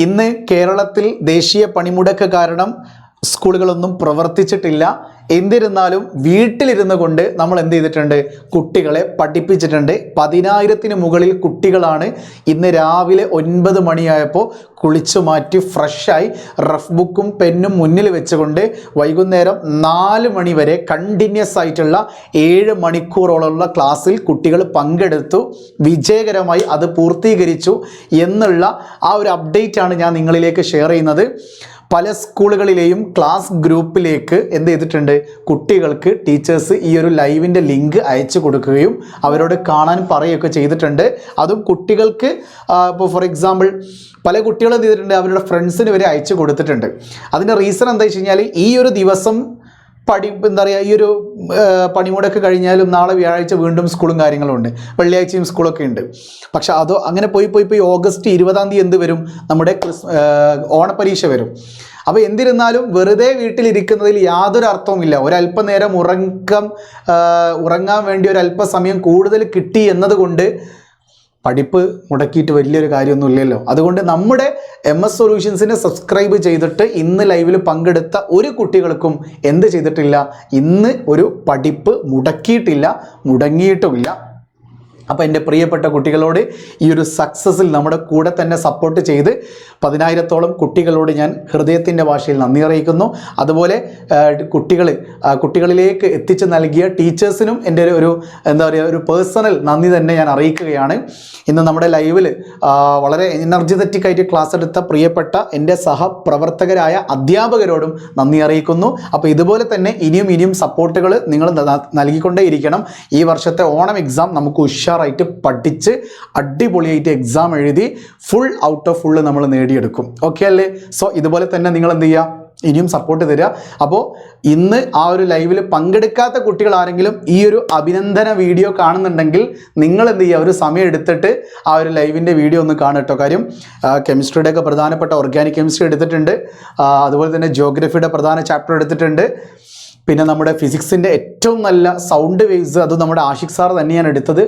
ഇന്ന് കേരളത്തിൽ ദേശീയ പണിമുടക്ക് കാരണം സ്കൂളുകളൊന്നും പ്രവർത്തിച്ചിട്ടില്ല. എന്നിരുന്നാലും വീട്ടിലിരുന്നു കൊണ്ട് നമ്മൾ എന്ത് ചെയ്തിട്ടുണ്ട്? കുട്ടികളെ പഠിപ്പിച്ചിട്ടുണ്ട്. പതിനായിരത്തിന് മുകളിൽ കുട്ടികളാണ് ഇന്ന് രാവിലെ ഒൻപത് മണിയായപ്പോൾ കുളിച്ചു മാറ്റി ഫ്രഷായി റഫ് ബുക്കും പെന്നും മുന്നിൽ വെച്ചുകൊണ്ട് വൈകുന്നേരം നാല് മണി വരെ കണ്ടിന്യൂസ് ആയിട്ടുള്ള ഏഴ് മണിക്കൂറോളമുള്ള ക്ലാസ്സിൽ കുട്ടികൾ പങ്കെടുത്തു. വിജയകരമായി അത് പൂർത്തീകരിച്ചു എന്നുള്ള ആ ഒരു അപ്ഡേറ്റ് ആണ് ഞാൻ നിങ്ങളിലേക്ക് ഷെയർ ചെയ്യുന്നത്. പല സ്കൂളുകളിലെയും ക്ലാസ് ഗ്രൂപ്പിലേക്ക് എന്ത് ചെയ്തിട്ടുണ്ട്? കുട്ടികൾക്ക് ടീച്ചേഴ്സ് ഈ ഒരു ലൈവിന്റെ ലിങ്ക് അയച്ചു കൊടുക്കുകയും അവരോട് കാണാൻ പറയുകയൊക്കെ ചെയ്തിട്ടുണ്ട്. അതും കുട്ടികൾക്ക് ഇപ്പോൾ ഫോർ എക്സാമ്പിൾ പല കുട്ടികളും എന്ത് ചെയ്തിട്ടുണ്ട്? അവരുടെ ഫ്രണ്ട്സിന് വരെ അയച്ചു കൊടുത്തിട്ടുണ്ട്. അതിന്റെ റീസൺ എന്താ വെച്ച് കഴിഞ്ഞാൽ ഈ ഒരു ദിവസം പഠി എന്താ പറയുക ഈ ഒരു പണിമുടക്ക് കഴിഞ്ഞാലും നാളെ വ്യാഴാഴ്ച വീണ്ടും സ്കൂളും കാര്യങ്ങളും ഉണ്ട് വെള്ളിയാഴ്ചയും സ്കൂളൊക്കെ ഉണ്ട്. പക്ഷെ അതോ അങ്ങനെ പോയി പോയി പോയി ഓഗസ്റ്റ് ഇരുപതാം തീയതി എന്ത് വരും? നമ്മുടെ ക്രിസ് ഓണപരീക്ഷ വരും. അപ്പോൾ എന്തിരുന്നാലും വെറുതെ വീട്ടിലിരിക്കുന്നതിൽ യാതൊരു അർത്ഥവുമില്ല ഒരല്പനേരം ഉറക്കം ഉറങ്ങാൻ വേണ്ടി ഒരല്പസമയം കൂടുതൽ കിട്ടി എന്നതുകൊണ്ട് പഠിപ്പ് മുടക്കിയിട്ട് വലിയൊരു കാര്യമൊന്നും ഇല്ലല്ലോ അതുകൊണ്ട് നമ്മുടെ എം എസ് സൊല്യൂഷൻസിനെ സബ്സ്ക്രൈബ് ചെയ്തിട്ട് ഇന്ന് ലൈവിൽ പങ്കെടുത്ത ഒരു കുട്ടികൾക്കും എന്ത് ചെയ്തിട്ടില്ല? ഇന്ന് ഒരു പഠിപ്പ് മുടക്കിയിട്ടില്ല മുടങ്ങിയിട്ടുമില്ല. അപ്പോൾ എന്റെ പ്രിയപ്പെട്ട കുട്ടികളോട് ഈ ഒരു സക്സസ്സിൽ നമ്മുടെ കൂടെ തന്നെ സപ്പോർട്ട് ചെയ്ത് പതിനായിരത്തോളം കുട്ടികളോട് ഞാൻ ഹൃദയത്തിന്റെ ഭാഷയിൽ നന്ദി അറിയിക്കുന്നു. അതുപോലെ കുട്ടികൾ കുട്ടികളിലേക്ക് എത്തിച്ചു നൽകിയ ടീച്ചേഴ്സിനും എന്റെ ഒരു- എന്താ പറയുക ഒരു പേഴ്സണൽ നന്ദി തന്നെ ഞാൻ അറിയിക്കുകയാണ്. ഇന്ന് നമ്മുടെ ലൈവിൽ വളരെ എനർജറ്റിക് ആയിട്ട് ക്ലാസ് എടുത്ത പ്രിയപ്പെട്ട എന്റെ സഹപ്രവർത്തകരായ അധ്യാപകരോടും നന്ദി അറിയിക്കുന്നു. അപ്പോൾ ഇതുപോലെ തന്നെ ഇനിയും ഇനിയും സപ്പോർട്ടുകൾ നിങ്ങൾ നൽകിക്കൊണ്ടേയിരിക്കണം. ഈ വർഷത്തെ ഓണം എക്സാം നമുക്ക് ഉഷാറായിട്ട് പഠിച്ച് അടിപൊളിയായിട്ട് എക്സാം എഴുതി ഫുൾ ഔട്ട് ഓഫ് ഫുള്ള് നമ്മൾ നേടിയെടുക്കും. ഓക്കെ അല്ലേ? സോ ഇതുപോലെ തന്നെ നിങ്ങൾ എന്ത് ചെയ്യുക ഇനിയും സപ്പോർട്ട് തരിക അപ്പോൾ ഇന്ന് ആ ഒരു ലൈവിൽ പങ്കെടുക്കാത്ത കുട്ടികൾ ആരെങ്കിലും ഈ ഒരു അഭിനന്ദന വീഡിയോ കാണുന്നുണ്ടെങ്കിൽ നിങ്ങൾ എന്ത് ചെയ്യുക ഒരു സമയം എടുത്തിട്ട് ആ ഒരു ലൈവിന്റെ വീഡിയോ ഒന്ന് കാണട്ടോ കാര്യം കെമിസ്ട്രിയുടെ ഒക്കെ പ്രധാനപ്പെട്ട ഓർഗാനിക് കെമിസ്ട്രി എടുത്തിട്ടുണ്ട്. അതുപോലെ തന്നെ ജോഗ്രഫിയുടെ പ്രധാന ചാപ്റ്റർ എടുത്തിട്ടുണ്ട്. പിന്നെ നമ്മുടെ ഫിസിക്സിന്റെ ഏറ്റവും നല്ല സൗണ്ട് വേവ്സ് അത് നമ്മുടെ ആഷിഖ് സാർ തന്നെയാണ് എടുത്തത്.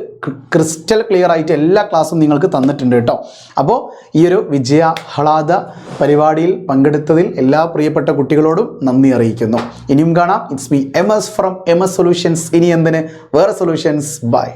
ക്രിസ്റ്റൽ ക്ലിയർ ആയിട്ട് എല്ലാ ക്ലാസ്സും നിങ്ങൾക്ക് തന്നിട്ടുണ്ട് കേട്ടോ. അപ്പോൾ ഈ ഒരു വിജയ ഹളാദ പരിപാടിയിൽ പങ്കെടുത്തതിൽ എല്ലാ പ്രിയപ്പെട്ട കുട്ടികളോടും നന്ദി അറിയിക്കുന്നു. ഇനിയും കാണാം. It's me M S from M S solutions ഇനി എന്തിന്? വേറെ സൊല്യൂഷൻസ് ബൈ